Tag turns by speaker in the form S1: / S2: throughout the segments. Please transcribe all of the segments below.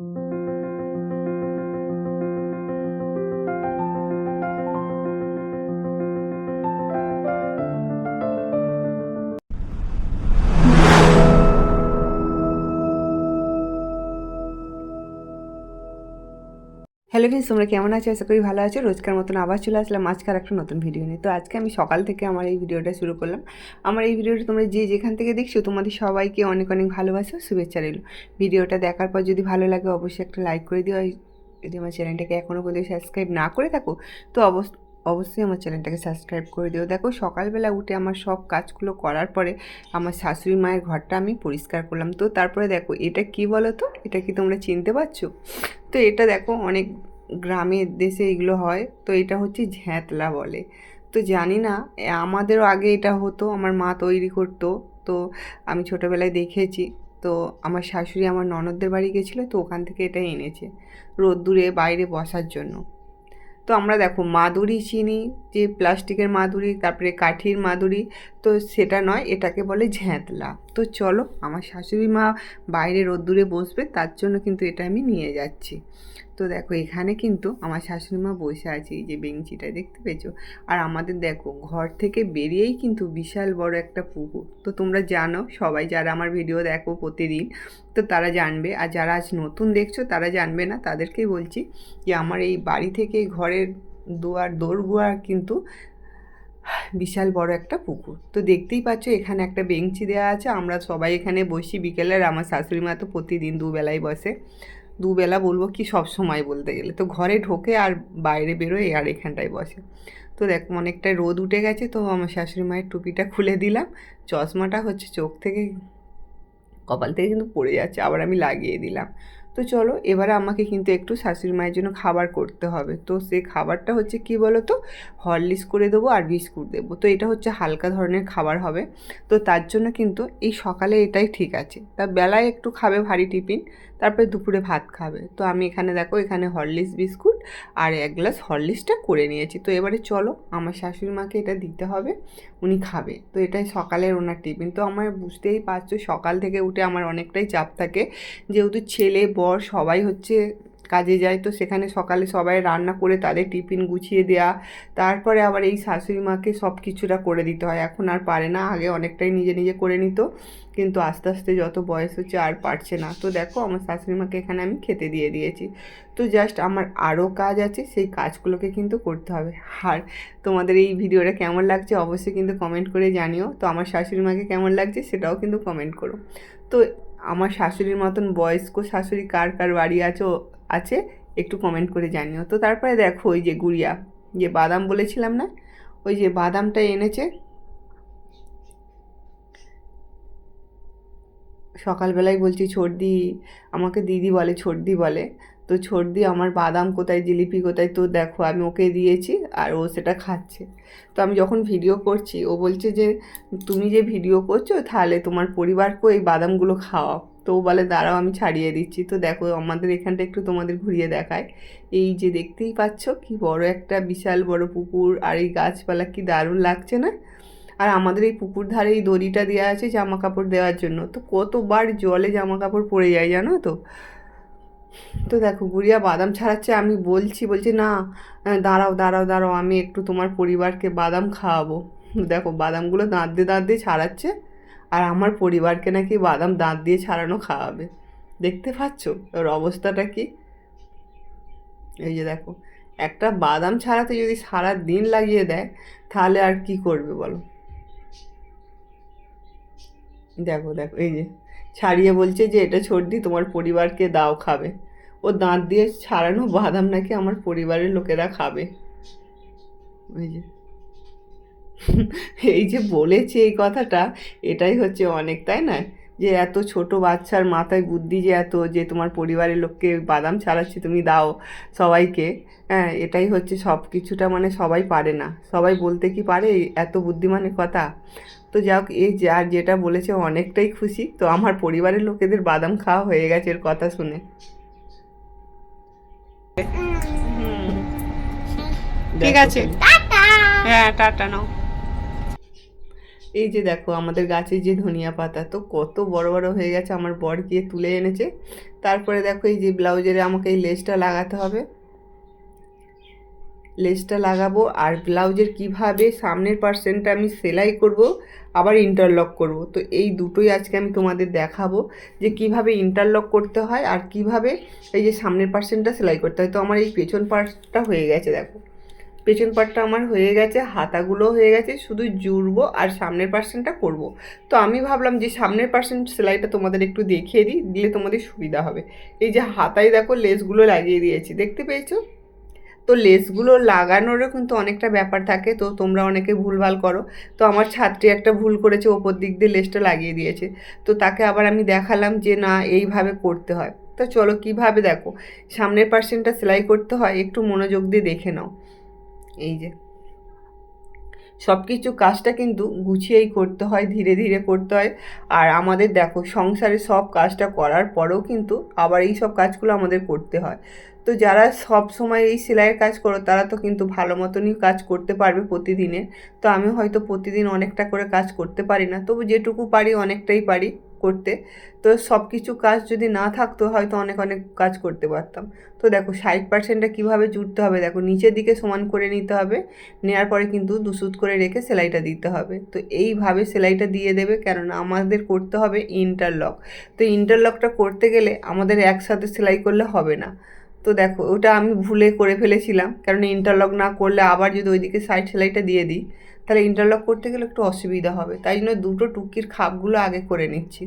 S1: thank you hello friends তোমরা কেমন আছো? আশা করি ভালো আছো। রোজকার মতন আবার চলে আসলাম আজকার একটা নতুন ভিডিও নিয়ে। তো আজকে আমি সকাল থেকে আমার এই ভিডিওটা শুরু করলাম। আমার এই ভিডিওটা তোমরা যে যেখান থেকে দেখছ, তোমাদের সবাইকে অনেক অনেক ভালোবাসা শুভেচ্ছা রইল। ভিডিওটা দেখার পর যদি ভালো লাগে, অবশ্যই একটা লাইক করে দিও। যদি আমার চ্যানেলটাকে এখনও পর্যন্ত সাবস্ক্রাইব না করে থাকো, তো অবশ্য অবশ্যই আমার চ্যানেলটাকে সাবস্ক্রাইব করে দিও। দেখো, সকালবেলা উঠে আমার সব কাজগুলো করার পরে আমার শাশুড়ি মায়ের ঘরটা আমি পরিষ্কার করলাম। তো তারপরে দেখো, এটা কি বলো তো এটা কি তোমরা চিনতে পারছ? তো এটা দেখো, অনেক গ্রামের দেশে এগুলো হয়, তো এটা হচ্ছে ঝ্যাঁতলা বলে। তো জানি না আমাদেরও আগে এটা হতো, আমার মা তৈরি করতো, তো আমি ছোটোবেলায় দেখেছি। তো আমার শাশুড়ি আমার ননদদের বাড়ি গেছিল, তো ওখান থেকে এটা এনেছে, রোদ্দুরে বাইরে বসার জন্য। তো আমরা দেখো মাদুরি চিনি যে প্লাস্টিকের মাদুরি, তারপরে কাঠির মাদুরি, তো সেটা নয়, এটাকে বলে ঝ্যাঁতলা। তো চলো, আমার শাশুড়ি মা বাইরে রোদ্দুরে বসবে, তার জন্য কিন্তু এটা আমি নিয়ে যাচ্ছি। তো দেখো, এখানে কিন্তু আমার শাশুড়ি মা বসে আছে, এই যে বেঞ্চিটা দেখতে পেয়েছ? আর আমাদের দেখো, ঘর থেকে বেরিয়েই কিন্তু বিশাল বড় একটা পুকুর। তো তোমরা জানো, সবাই যারা আমার ভিডিও দেখো প্রতিদিন, তো তারা জানবে। আর যারা আজ নতুন দেখছ, তারা জানবে না, তাদেরকেই বলছি যে আমার এই বাড়ি থেকে ঘরের দুয়ার দোরগুয়ার কিন্তু বিশাল বড় একটা পুকুর। তো দেখতেই পাচ্ছ, এখানে একটা বেঞ্চি দেওয়া আছে। আমরা সবাই এখানে বসি বিকেলের আমার শাশুড়ি মা তো প্রতিদিন দুবেলায় বসে। দুবেলা বলব কি সব সময় বলতে গেলে। তো ঘরে ঢোকে আর বাইরে বেরোয় আর এখানটায় বসে। তো দেখ অনেকটাই রোদ উঠে গেছে, তো আমার শাশুড়ি মায়ের টুপিটা খুলে দিলাম। চশমাটা হচ্ছে চোখ থেকে কপাল থেকে কিন্তু পড়ে যাচ্ছে, আবার আমি লাগিয়ে দিলাম। তো চলো, এবারে আমাকে কিন্তু একটু শাশুড়ি মায়ের জন্য খাবার করতে হবে। তো সে খাবারটা হচ্ছে কি বলো তো হরলিক্স করে দেবো আর বিস্কুট দেবো। তো এটা হচ্ছে হালকা ধরনের খাবার হবে। তো তার জন্য কিন্তু এই সকালে এটাই ঠিক আছে। তা বেলায় একটু খাবে ভারী টিফিন। তারপরে দুপুরে ভাত খাবে। তো আমি এখানে দেখো, এখানে হরলিক্স বিস্কুট আর এক গ্লাস হরলিক্সটা করে নিয়েছি। তো এবারে চলো, আমার শাশুড়ি মাকে এটা দিতে হবে, উনি খাবে। তো এটাই সকালের ওনার টিফিন। তো আমার বুঝতেই পারছ, সকাল থেকে উঠে আমার অনেকটাই চাপ থাকে। যেহেতু ছেলে, বর সবাই হচ্ছে কাজে যায়। তো সেখানে সকালে সবাই রান্না করে তাদের টিফিন গুছিয়ে দেওয়া তারপরে আবার এই শাশুড়ি মাকে সব কিছুটা করে দিতে হয়। এখন আর পারে না, আগে অনেকটাই নিজে নিজে করে নিত। কিন্তু আস্তে আস্তে যত বয়স হচ্ছে আর পারছে না। তো দেখো আমার শাশুড়ি মাকে এখানে আমি খেতে দিয়ে দিয়েছি। তো জাস্ট আমার আরও কাজ আছে, সেই কাজগুলোকে কিন্তু করতে হবে। আর তোমাদের এই ভিডিওটা কেমন লাগছে অবশ্যই কিন্তু কমেন্ট করে জানিও। তো আমার শাশুড়ি মাকে কেমন লাগছে সেটাও কিন্তু কমেন্ট করো। তো আমার শাশুড়ির মতন বয়স্ক শাশুড়ি কার কার বাড়ি আছে আছে, একটু কমেন্ট করে জানিও। তো তারপরে দেখো ওই যে গুড়িয়া, যে বাদাম বলেছিলাম না? ওই যে বাদামটা এনেছে। সকালবেলায় বলছি ছোটদি আমাকে দিদি বলে ছোটদি বলে। তো ছোটদি আমার বাদাম কোথায়, জিলিপি কোথায়? তো দেখো আমি ওকে দিয়েছি আর ও সেটা খাচ্ছে। তো আমি যখন ভিডিও করছি, ও বলছে যে, তুমি যে ভিডিও করছ, তাহলে তোমার পরিবারকেও এই বাদামগুলো খাওয়াও। তো বলে, দাঁড়াও, আমি ছাড়িয়ে দিচ্ছি। তো দেখো, আমাদের এখানটা একটু তোমাদের ঘুরিয়ে দেখায় এই যে দেখতেই পাচ্ছ, কি বড় একটা বিশাল বড় পুকুর, আর এই গাছপালা কি দারুণ লাগছে না? আর আমাদের এই পুকুর ধারে এই দড়িটা দেওয়া আছে জামা কাপড় দেওয়ার জন্য। তো কতবার জলে জামা কাপড় পড়ে যায় জানো তো? তো দেখো, গুড়িয়া বাদাম ছাড়াচ্ছে, আমি বলছি বলছি, না দাঁড়াও দাঁড়াও দাঁড়াও, আমি একটু তোমার পরিবারকে বাদাম খাওয়াবো। দেখো, বাদামগুলো দাঁত দিয়ে দাঁত দিয়ে ছাড়াচ্ছে। আর আমার পরিবারকে নাকি বাদাম দাঁত দিয়ে ছাড়ানো খাওয়াবে। দেখতে পাচ্ছ? ওর অবস্থাটা কি? এই যে দেখো, একটা বাদাম ছাড়াতে যদি সারা দিন লাগিয়ে দেয়, তাহলে আর কি করবে বলো? দেখো দেখো, এই যে, ছাড়িয়ে বলছে যে এটা সর্দি তোমার পরিবারকে দাও, খাবে। ও দাঁত দিয়ে ছাড়ানো বাদাম নাকি আমার পরিবারের লোকেরা খাবে। ওই যে এই যে বলেছে এই কথাটা এটাই হচ্ছে অনেক তাই না? যে এত ছোট বাচ্চার মাথায় বুদ্ধি যে এত যে তোমার পরিবারের লোককে বাদাম ছাড়াচ্ছে তুমি দাও সবাইকে হ্যাঁ এটাই হচ্ছে সব কিছুটা মানে সবাই পারে না। সবাই বলতে কি পারে এত বুদ্ধিমানের কথা? তো যাক এই যার যেটা বলেছে অনেকটাই খুশি। তো আমার পরিবারের লোকেদের বাদাম খাওয়া হয়ে গেছে এর কথা শুনে।
S2: ঠিক আছে। হ্যাঁ টাটা নাও।
S1: এই যে দেখো, আমাদের গাছের যে ধনিয়া পাতা, তো কত বড় বড় হয়ে গেছে আমার বর গিয়ে তুলে এনেছে। তারপরে দেখো এই যে ব্লাউজের আমাকে এই লেসটা লাগাতে হবে। লেসটা লাগাবো আর ব্লাউজের কীভাবে সামনের পার্সেন্টটা আমি সেলাই করব, আবার ইন্টারলক করব। তো এই দুটোই আজকে আমি তোমাদের দেখাবো যে কীভাবে ইন্টারলক করতে হয় আর কীভাবে এই যে সামনের পার্সেন্টটা সেলাই করতে হয়। তো আমার এই পেছন পার্টটা হয়ে গেছে, দেখো। পেছন পার্টটা আমার হয়ে গেছে, হাতাগুলো হয়ে গেছে, শুধু জুড়বো আর সামনের পার্সেন্টটা করব। তো আমি ভাবলাম যে সামনের পার্সেন্ট সেলাইটা তোমাদের একটু দেখিয়ে দিই, দিলে তোমাদের সুবিধা হবে। এই যে হাতায় দেখো লেসগুলো লাগিয়ে দিয়েছি, দেখতে পেয়েছ? তো লেসগুলো লাগানোরও কিন্তু অনেকটা ব্যাপার থাকে, তো তোমরা অনেকে ভুলভাল করো। তো আমার ছাত্রী একটা ভুল করেছে ওপর দিক দিয়ে লেসটা লাগিয়ে দিয়েছে। তো তাকে আবার আমি দেখালাম যে না, এইভাবে করতে হয়। তো চলো কীভাবে দেখো, সামনের পার্সেন্টটা সেলাই করতে হয়, একটু মনোযোগ দিয়ে দেখে নাও। এই যে। সব কিছু কাজটা কিন্তু গুছিয়েই করতে হয়, ধীরে ধীরে করতে হয়। আর আমাদের দেখো, সংসারে সব কাজটা করার পরেও কিন্তু আবার এই সব কাজগুলো আমাদের করতে হয়। তো যারা সব সময় এই সেলাইয়ের কাজ করো, তারা তো কিন্তু ভালো মতনই কাজ করতে পারবে প্রতিদিনে। তো আমি হয়তো প্রতিদিন অনেকটা করে কাজ করতে পারি না। তবু যেটুকু পারি অনেকটাই পারি। করতে। তো সব কিছু কাজ যদি না থাকতো হয়তো অনেক অনেক কাজ করতে পারতাম। তো দেখো, ষাট পার্সেন্টটা কীভাবে জুড়তে হবে? দেখো, নিচের দিকে সমান করে নিতে হবে নেওয়ার পরে কিন্তু দুসুত করে রেখে সেলাইটা দিতে হবে। তো এইভাবে সেলাইটা দিয়ে দেবে, কেননা আমাদের করতে হবে ইন্টারলক তো ইন্টারলকটা করতে গেলে আমাদের একসাথে সেলাই করলে হবে না। তো দেখো, ওটা আমি ভুলে করে ফেলেছিলাম। কারণ ইন্টারলক না করলে আবার যদি ওইদিকে সাইড সেলাইটা দিয়ে দিই তাহলে ইন্টারলক করতে গেলে একটু অসুবিধা হবে। তাই জন্য দুটো টুকির খাপগুলো আগে করে নিচ্ছি।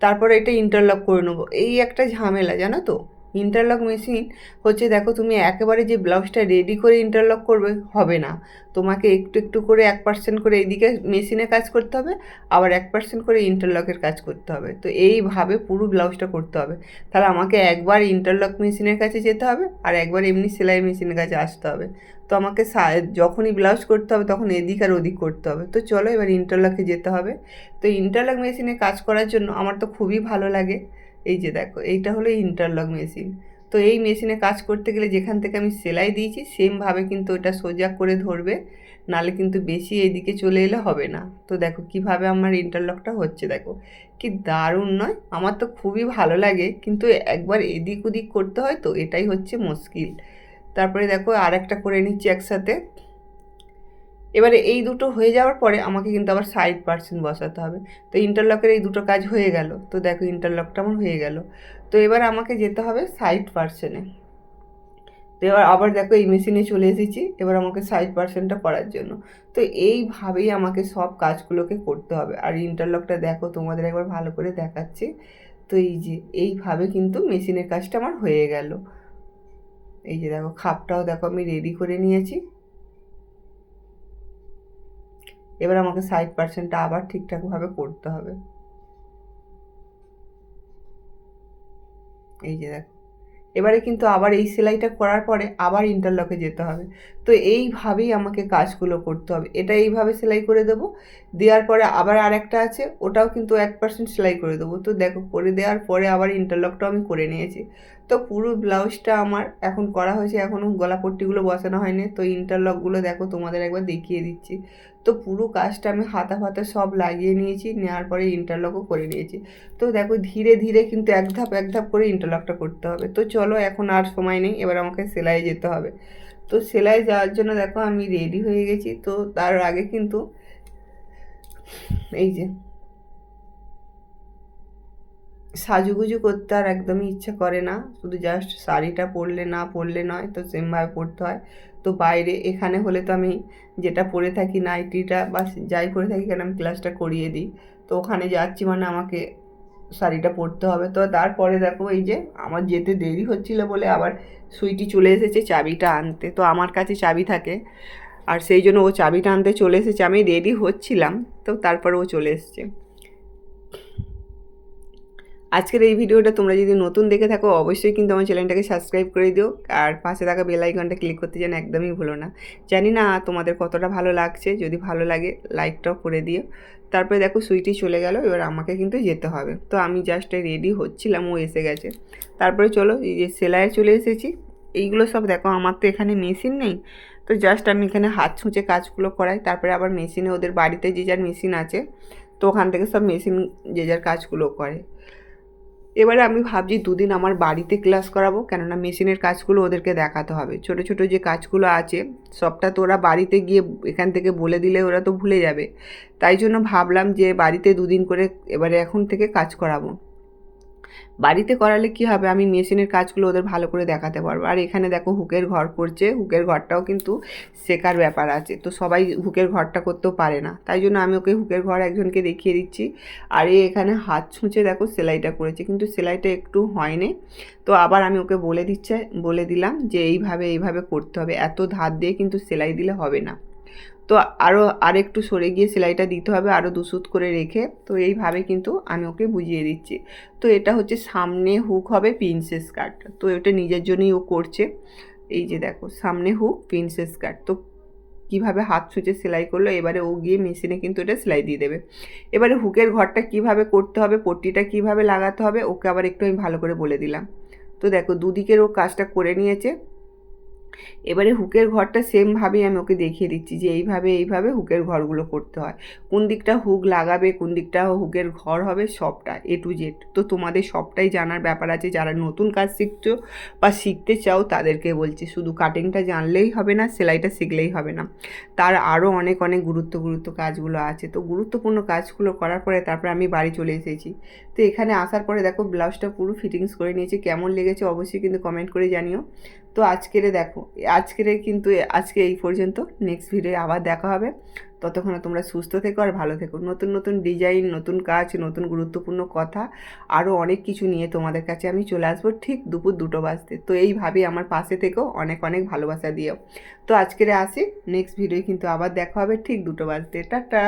S1: তারপরে এটা ইন্টারলক করে নেব। এই একটা ঝামেলা, জানো তো? ইন্টারলক মেশিন হচ্ছে, দেখো তুমি একেবারে যে ব্লাউজটা রেডি করে ইন্টারলক করবে, হবে না। তোমাকে একটু একটু করে এক পার্সেন্ট করে এইদিকে মেশিনে কাজ করতে হবে, আবার এক পার্সেন্ট করে ইন্টারলকের কাজ করতে হবে। তো এইভাবে পুরো ব্লাউজটা করতে হবে। তাহলে আমাকে একবার ইন্টারলক মেশিনের কাছে যেতে হবে, আর একবার এমনি সেলাই মেশিনের কাছে আসতে হবে। তো আমাকে যখনই ব্লাউজ করতে হবে, তখন এদিক আর ওদিক করতে হবে। তো চলো এবার ইন্টারলকে যেতে হবে। তো ইন্টারলক মেশিনে কাজ করার জন্য আমার তো খুবই ভালো লাগে। এই যে দেখো, এইটা হলো ইন্টারলক মেশিন তো এই মেশিনে কাজ করতে গেলে যেখান থেকে আমি সেলাই দিয়েছি সেমভাবে কিন্তু ওটা সোজা করে ধরবে, নালে কিন্তু বেশি এইদিকে চলে এলে হবে না। তো দেখো কীভাবে আমার ইন্টারলকটা হচ্ছে দেখো। কি দারুণ নয়? আমার তো খুবই ভালো লাগে, কিন্তু একবার এদিক ওদিক করতে হয় তো এটাই হচ্ছে মুশকিল। তারপরে দেখো আর একটা করে নিচ্ছি একসাথে। এবারে এই দুটো হয়ে যাওয়ার পরে আমাকে কিন্তু আবার সাইড পার্সেন্ট বসাতে হবে। তো ইন্টারলকের এই দুটো কাজ হয়ে গেল। তো দেখো ইন্টারলকটা আমার হয়ে গেল। তো এবার আমাকে যেতে হবে সাইড পার্সেনে তো এবার আবার দেখো এই মেশিনে চলে এসেছি। এবার আমাকে সাইড পার্সেন্টটা করার জন্য। তো এইভাবেই আমাকে সব কাজগুলোকে করতে হবে। আর ইন্টারলকটা দেখো তোমাদের একবার ভালো করে দেখাচ্ছি। তো এই যে, এইভাবে কিন্তু মেশিনের কাজটা আমার হয়ে গেল। এই যে দেখো, খাপটাও দেখো আমি রেডি করে নিয়েছি। এবার আমাকে সাইড পার্সেন্টটা আবার ঠিকঠাকভাবে করতে হবে। এই যে দেখো। এবারে কিন্তু আবার এই সেলাইটা করার পরে আবার ইন্টারলকে যেতে হবে। তো এইভাবেই আমাকে কাজগুলো করতে হবে। এটা এইভাবে সেলাই করে দেবো। দেওয়ার পরে আবার আর একটা আছে, ওটাও কিন্তু এক পার্সেন্ট সেলাই করে দেবো। তো দেখো, করে দেওয়ার পরে আবার ইন্টারলকটাও আমি করে নিয়েছি। তো পুরো ব্লাউজটা আমার এখন করা হয়েছে এখনও গলা পট্টিগুলো বসানো হয়নি। তো ইন্টারলকগুলো দেখো তোমাদের একবার দেখিয়ে দিচ্ছি। তো পুরো কাজটা আমি হাতা ফাতা সব লাগিয়ে নিয়েছি, নেওয়ার পরে ইন্টারলকও করে নিয়েছি। তো দেখো ধীরে ধীরে কিন্তু এক ধাপ এক ধাপ করে ইন্টারলকটা করতে হবে। তো চলো এখন আর সময় নেই, এবার আমাকে সেলাই যেতে হবে। তো সেলাই যাওয়ার জন্য দেখো আমি রেডি হয়ে গেছি। তো তার আগে কিন্তু এই যে সাজুগুজু করতে আর একদমই ইচ্ছা করে না। শুধু জাস্ট শাড়িটা পরলে না পরলে নয়, তো সেমভাবে পরতে হয়। তো বাইরে এখানে হলে তো আমি যেটা পরে থাকি নাইটিটা বা যাই পরে থাকি কেন আমি ক্লাসটা করিয়ে দিই। তো ওখানে যাচ্ছি মানে আমাকে শাড়িটা পরতে হবে। তো তারপরে দেখো এই যে আমার যেতে দেরি হচ্ছিল বলে আবার সুইটি চলে এসেছে চাবিটা আনতে। তো আমার কাছে চাবি থাকে আর সেই জন্য ও চাবিটা আনতে চলে এসেছে। আমি রেডি হচ্ছিলাম। তো তারপরে ও চলে এসছে। আজকের এই ভিডিওটা তোমরা যদি নতুন দেখে থাকো, অবশ্যই কিন্তু আমার চ্যানেলটাকে সাবস্ক্রাইব করে দিও। আর পাশে থাকা বেল আইকনটা ক্লিক করতে যেন একদমই ভুলো না। জানি না তোমাদের কতটা ভালো লাগছে, যদি ভালো লাগে, লাইকটাও করে দিও। তারপরে দেখো সুইটি চলে গেল, এবার আমাকে কিন্তু যেতে হবে। তো আমি জাস্ট রেডি হচ্ছিলাম, ও এসে গেছে। তারপরে চলো, এই যে সেলাইয়ে চলে এসেছি। এইগুলো সব দেখো, আমার তো এখানে মেশিন নেই। তো জাস্ট আমি এখানে হাত ছুঁচে কাজগুলো করাই। তারপরে আবার মেশিনে ওদের বাড়িতে যে যার মেশিন আছে, তো ওখান থেকে সব মেশিন যে যার কাজগুলো করে। এবারে আমি ভাবছি দুদিন আমার বাড়িতে ক্লাস করাবো, কেননা মেশিনের কাজগুলো ওদেরকে দেখাতে হবে। ছোট ছোট যে কাজগুলো আছে, সবটা তো ওরা বাড়িতে গিয়ে এখান থেকে বলে দিলে ওরা তো ভুলে যাবে। তাই জন্য ভাবলাম যে বাড়িতে দুদিন করে এবারে এখন থেকে কাজ করাবো। বাড়িতে করালে কি হবে? আমি মেশিনের কাজগুলো ওদের ভালো করে দেখাতে পারব। আর এখানে দেখো হুকের ঘর করছে। হুকের ঘরটাও কিন্তু শেখার ব্যাপার আছে। তো সবাই হুকের ঘরটা করতেও পারে না। তাই জন্য আমি ওকে হুকের ঘর একজনকে দেখিয়ে দিচ্ছি। আর এ এখানে হাত ছুঁচে দেখো সেলাইটা করেছে। কিন্তু সেলাইটা একটু হয়নি। তো আবার আমি ওকে বলে দিচ্ছে, বলে দিলাম যে এইভাবে এইভাবে করতে হবে। এত ধার দিয়ে কিন্তু সেলাই দিলে হবে না। তো আরও আর একটু সরে গিয়ে সেলাইটা দিতে হবে আরও দুসুত করে রেখে। তো এইভাবে কিন্তু আমি ওকে বুঝিয়ে দিচ্ছি। তো এটা হচ্ছে সামনে হুক হবে প্রিন্সেস কাট তো এটা নিজের জন্যই ও করছে। এই যে দেখো, সামনে হুক প্রিন্সেস কাট তো কীভাবে হাত ছুঁচে সেলাই করল, এবারে ও গিয়ে মেশিনে কিন্তু এটা সেলাই দিয়ে দেবে। এবারে হুকের ঘরটা কীভাবে করতে হবে, পট্টিটা কীভাবে লাগাতে হবে, ওকে আবার একটু আমি ভালো করে বলে দিলাম। তো দেখো, দুদিকের ও কাজটা করে নিয়েছে। এবারে হুকের ঘরটা সেমভাবেই আমি ওকে দেখিয়ে দিচ্ছি যে এইভাবে এইভাবে হুকের ঘরগুলো করতে হয়। কোন দিকটা হুক লাগাবে, কোন দিকটা হুকের ঘর হবে, সবটা এ টু জেড তো তোমাদের সবটাই জানার ব্যাপার আছে। যারা নতুন কাজ শিখছো বা শিখতে চাও, তাদেরকে বলছি, শুধু কাটিংটা জানলেই হবে না, সেলাইটা শিখলেই হবে না। তার আরও অনেক অনেক গুরুত্ব গুরুত্ব কাজগুলো আছে। তো গুরুত্বপূর্ণ কাজগুলো করার পরে তারপরে আমি বাড়ি চলে এসেছি। তো এখানে আসার পরে দেখো ব্লাউজটা পুরো ফিটিংস করে নিয়েছি। কেমন লেগেছে অবশ্যই কিন্তু কমেন্ট করে জানিও। তো আজকেরে দেখো, আজকেরে কিন্তু আজকে এই পর্যন্ত। নেক্সট ভিডিও আবার দেখা হবে। ততক্ষণে তোমরা সুস্থ থেকো আর ভালো থেকো। নতুন নতুন ডিজাইন নতুন কাজ, নতুন গুরুত্বপূর্ণ কথা আরও অনেক কিছু নিয়ে তোমাদের কাছে আমি চলে আসব ঠিক দুপুর দুটো বাজতে। তো এইভাবেই আমার পাশে থেকেও অনেক অনেক ভালোবাসা দিও। তো আজকেরে আসি। নেক্সট ভিডিও কিন্তু আবার দেখা হবে ঠিক দুটো বাজতে। টাটা!